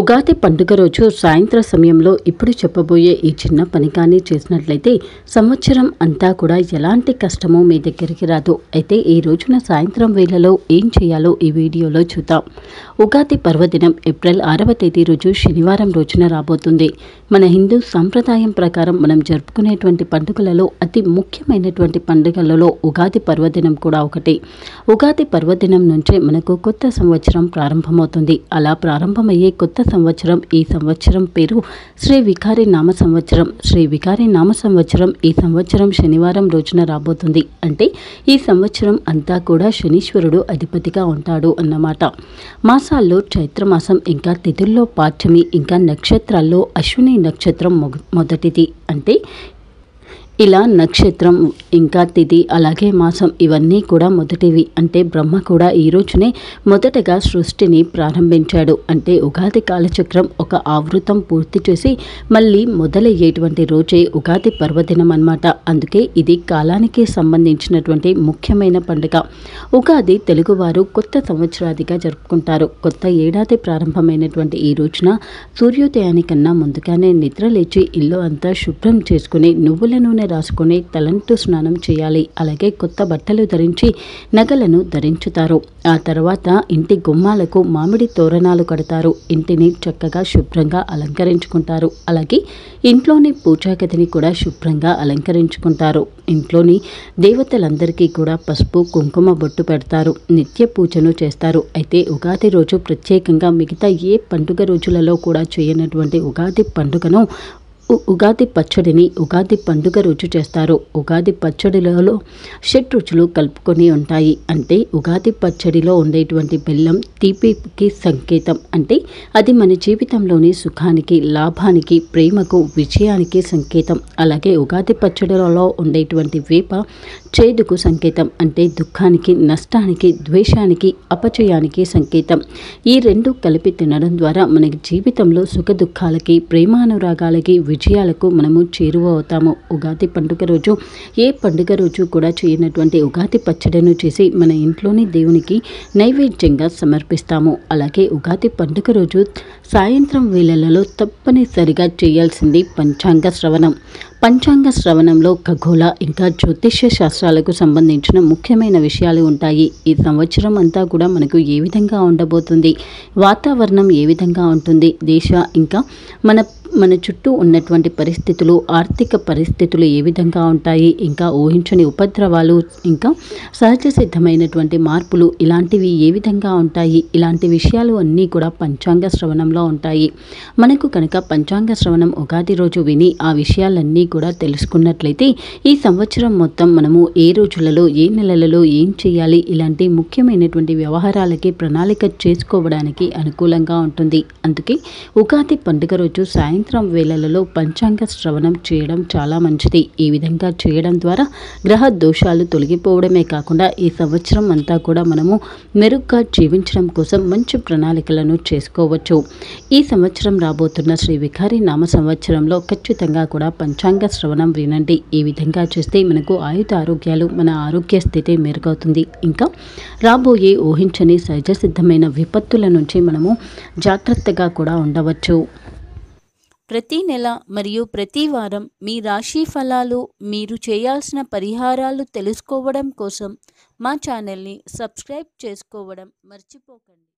ఉగాది పండుగ రోజు సాయంత్ర సమయంలో ఇప్పుడు చెప్పబోయే ఈ చిన్న పని కానీ చేసినట్లయితే సంవత్సరం అంతా కూడా ఎలాంటి కష్టమో మీ దగ్గరికి రాదు. అయితే ఈ రోజున సాయంత్రం వేళలో ఏం చేయాలో ఈ వీడియోలో చూద్దాం. ఉగాది పర్వదినం ఏప్రిల్ ఆరవ తేదీ రోజు శనివారం రోజున రాబోతుంది. మన హిందూ సాంప్రదాయం ప్రకారం మనం జరుపుకునేటువంటి పండుగలలో అతి ముఖ్యమైనటువంటి పండుగలలో ఉగాది పర్వదినం కూడా ఒకటి. ఉగాది పర్వదినం నుంచే మనకు కొత్త సంవత్సరం ప్రారంభమవుతుంది. అలా ప్రారంభమయ్యే కొత్త సంవత్సరం ఈ సంవత్సరం పేరు శ్రీ వికారి నామ సంవత్సరం. శ్రీ వికారి నామ సంవత్సరం ఈ సంవత్సరం శనివారం రోజున రాబోతుంది. అంటే ఈ సంవత్సరం అంతా కూడా శనీశ్వరుడు అధిపతిగా ఉంటాడు అన్నమాట. మాసాల్లో చైత్రమాసం ఇంకా తిథుల్లో పాఠ్యమి ఇంకా నక్షత్రాల్లో అశ్విని నక్షత్రం మొదటిది. అంటే ఇలా నక్షత్రం ఇంకా తిథి అలాగే మాసం ఇవన్నీ కూడా మొదటివి. అంటే బ్రహ్మ కూడా ఈ రోజునే మొదటగా సృష్టిని ప్రారంభించాడు. అంటే ఉగాది కాలచక్రం ఒక ఆవృతం పూర్తి చేసి మళ్ళీ మొదలయ్యేటువంటి రోజే ఉగాది పర్వదినం అన్నమాట అందుకే ఇది కాలానికి సంబంధించినటువంటి ముఖ్యమైన పండుగ. ఉగాది తెలుగువారు కొత్త సంవత్సరాదిగా జరుపుకుంటారు. కొత్త ఏడాది ప్రారంభమైనటువంటి ఈ రోజున సూర్యోదయానికన్నా ముందుగానే నిద్రలేచి ఇల్లు అంతా శుభ్రం చేసుకుని నువ్వుల నూనె రాసుకొని తలంటు స్నానం చేయాలి. అలాగే కొత్త బట్టలు ధరించి నగలను ధరించుతారు. ఆ తర్వాత ఇంటి గుమ్మాలకు మామిడి తోరణాలు కడతారు. ఇంటిని చక్కగా శుభ్రంగా అలంకరించుకుంటారు. అలాగే ఇంట్లోని పూజాగదిని కూడా శుభ్రంగా అలంకరించుకుంటారు. ఇంట్లోని దేవతలందరికీ కూడా పసుపు కుంకుమ బొట్టు పెడతారు. నిత్య పూజను చేస్తారు. అయితే ఉగాది రోజు ప్రత్యేకంగా మిగతా ఏ పండుగ రోజులలో కూడా చేయనటువంటి ఉగాది పండుగను ఉగాది పచ్చడిని ఉగాది పండుగ రుచి చేస్తారు. ఉగాది పచ్చడిలలో షడ్ రుచులు కలుపుకొని ఉంటాయి. అంటే ఉగాది పచ్చడిలో ఉండేటువంటి బెల్లం తీపికి సంకేతం. అంటే అది మన జీవితంలోని సుఖానికి లాభానికి ప్రేమకు విజయానికి సంకేతం. అలాగే ఉగాది పచ్చడిలో ఉండేటువంటి వేప చేదుకు సంకేతం. అంటే దుఃఖానికి నష్టానికి ద్వేషానికి అపచయానికి సంకేతం. ఈ రెండు కలిపి తినడం ద్వారా మన జీవితంలో సుఖ దుఃఖాలకి ప్రేమానురాగాలకి విజయాలకు మనము చేరువ అవుతాము. ఉగాది పండుగ రోజు ఏ పండుగ రోజు కూడా చేయనటువంటి ఉగాది పచ్చడిను చేసి మన ఇంట్లోని దేవునికి నైవేద్యంగా సమర్పిస్తాము. అలాగే ఉగాది పండుగ రోజు సాయంత్రం వేళలలో తప్పనిసరిగా చేయాల్సింది పంచాంగ శ్రవణం. పంచాంగ శ్రవణంలో ఖగోళ ఇంకా జ్యోతిష్య శాస్త్రాలకు సంబంధించిన ముఖ్యమైన విషయాలు ఉంటాయి. ఈ సంవత్సరం అంతా కూడా మనకు ఏ విధంగా ఉండబోతుంది? వాతావరణం ఏ విధంగా ఉంటుంది? దేశ ఇంకా మన మన చుట్టూ ఉన్నటువంటి పరిస్థితులు ఆర్థిక పరిస్థితులు ఏ విధంగా ఉంటాయి? ఇంకా ఊహించని ఉపద్రవాలు ఇంకా సహజ సిద్ధమైనటువంటి మార్పులు ఇలాంటివి ఏ విధంగా ఉంటాయి? ఇలాంటి విషయాలు అన్నీ కూడా పంచాంగ శ్రవణంలో ఉంటాయి. మనకు కనుక పంచాంగ శ్రవణం ఉగాది రోజు విని ఆ విషయాలన్నీ కూడా తెలుసుకున్నట్లయితే ఈ సంవత్సరం మొత్తం మనము ఏ రోజులలో ఏ నెలలలో ఏం చేయాలి? ఇలాంటి ముఖ్యమైనటువంటి వ్యవహారాలకి ప్రణాళిక చేసుకోవడానికి అనుకూలంగా ఉంటుంది. అందుకే ఉగాది పండుగ రోజు సాయంత్రం వేళలలో పంచాంగ శ్రవణం చేయడం చాలా మంచిది. ఈ విధంగా చేయడం ద్వారా గ్రహ దోషాలు తొలగిపోవడమే కాకుండా ఈ సంవత్సరం అంతా కూడా మనము మెరుగ్గా జీవించడం కోసం మంచి ప్రణాళికలను చేసుకోవచ్చు. ఈ సంవత్సరం రాబోతున్న శ్రీ వికారి నామ సంవత్సరంలో ఖచ్చితంగా కూడా పంచాంగ శ్రవణం వినండి. ఈ విధంగా చేస్తే మనకు ఆయుధ ఆరోగ్యాలు మన ఆరోగ్య స్థితి మెరుగవుతుంది. ఇంకా రాబోయే ఊహించని సహజ సిద్ధమైన విపత్తుల నుంచి మనము జాగ్రత్తగా కూడా ఉండవచ్చు. ప్రతి నెల మరియు ప్రతి వారం మీ రాశి ఫలాలు మీరు చేయాల్సిన పరిహారాలు తెలుసుకోవడం కోసం మా ఛానల్ని సబ్స్క్రైబ్ చేసుకోవడం మర్చిపోకండి.